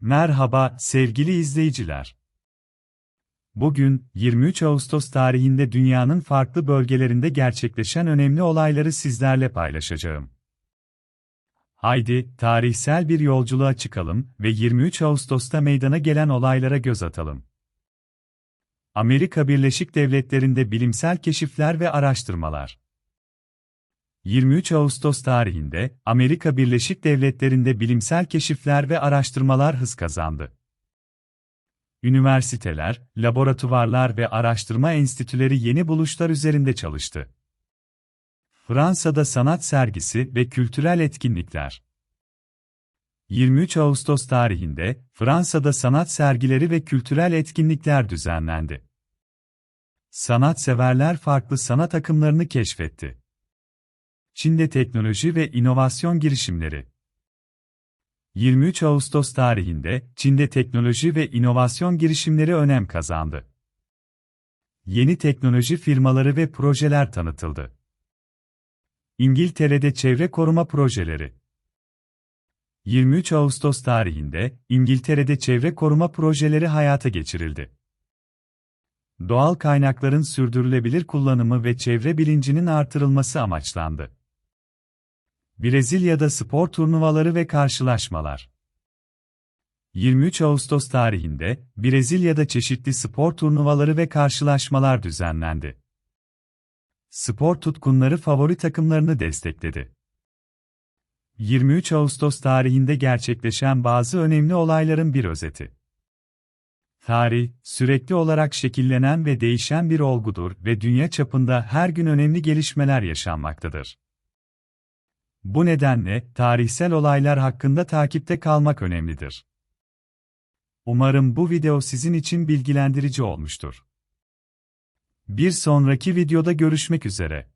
Merhaba sevgili izleyiciler. Bugün 23 Ağustos tarihinde dünyanın farklı bölgelerinde gerçekleşen önemli olayları sizlerle paylaşacağım. Haydi tarihsel bir yolculuğa çıkalım ve 23 Ağustos'ta meydana gelen olaylara göz atalım. Amerika Birleşik Devletleri'nde bilimsel keşifler ve araştırmalar. 23 Ağustos tarihinde Amerika Birleşik Devletleri'nde bilimsel keşifler ve araştırmalar hız kazandı. Üniversiteler, laboratuvarlar ve araştırma enstitüleri yeni buluşlar üzerinde çalıştı. Fransa'da sanat sergisi ve kültürel etkinlikler. 23 Ağustos tarihinde Fransa'da sanat sergileri ve kültürel etkinlikler düzenlendi. Sanatseverler farklı sanat akımlarını keşfetti. Çin'de teknoloji ve inovasyon girişimleri. 23 Ağustos tarihinde Çin'de teknoloji ve inovasyon girişimleri önem kazandı. Yeni teknoloji firmaları ve projeler tanıtıldı. İngiltere'de çevre koruma projeleri. 23 Ağustos tarihinde İngiltere'de çevre koruma projeleri hayata geçirildi. Doğal kaynakların sürdürülebilir kullanımı ve çevre bilincinin artırılması amaçlandı. Brezilya'da spor turnuvaları ve karşılaşmalar. 23 Ağustos tarihinde Brezilya'da çeşitli spor turnuvaları ve karşılaşmalar düzenlendi. Spor tutkunları favori takımlarını destekledi. 23 Ağustos tarihinde gerçekleşen bazı önemli olayların bir özeti. Tarih, sürekli olarak şekillenen ve değişen bir olgudur ve dünya çapında her gün önemli gelişmeler yaşanmaktadır. Bu nedenle tarihsel olaylar hakkında takipte kalmak önemlidir. Umarım bu video sizin için bilgilendirici olmuştur. Bir sonraki videoda görüşmek üzere.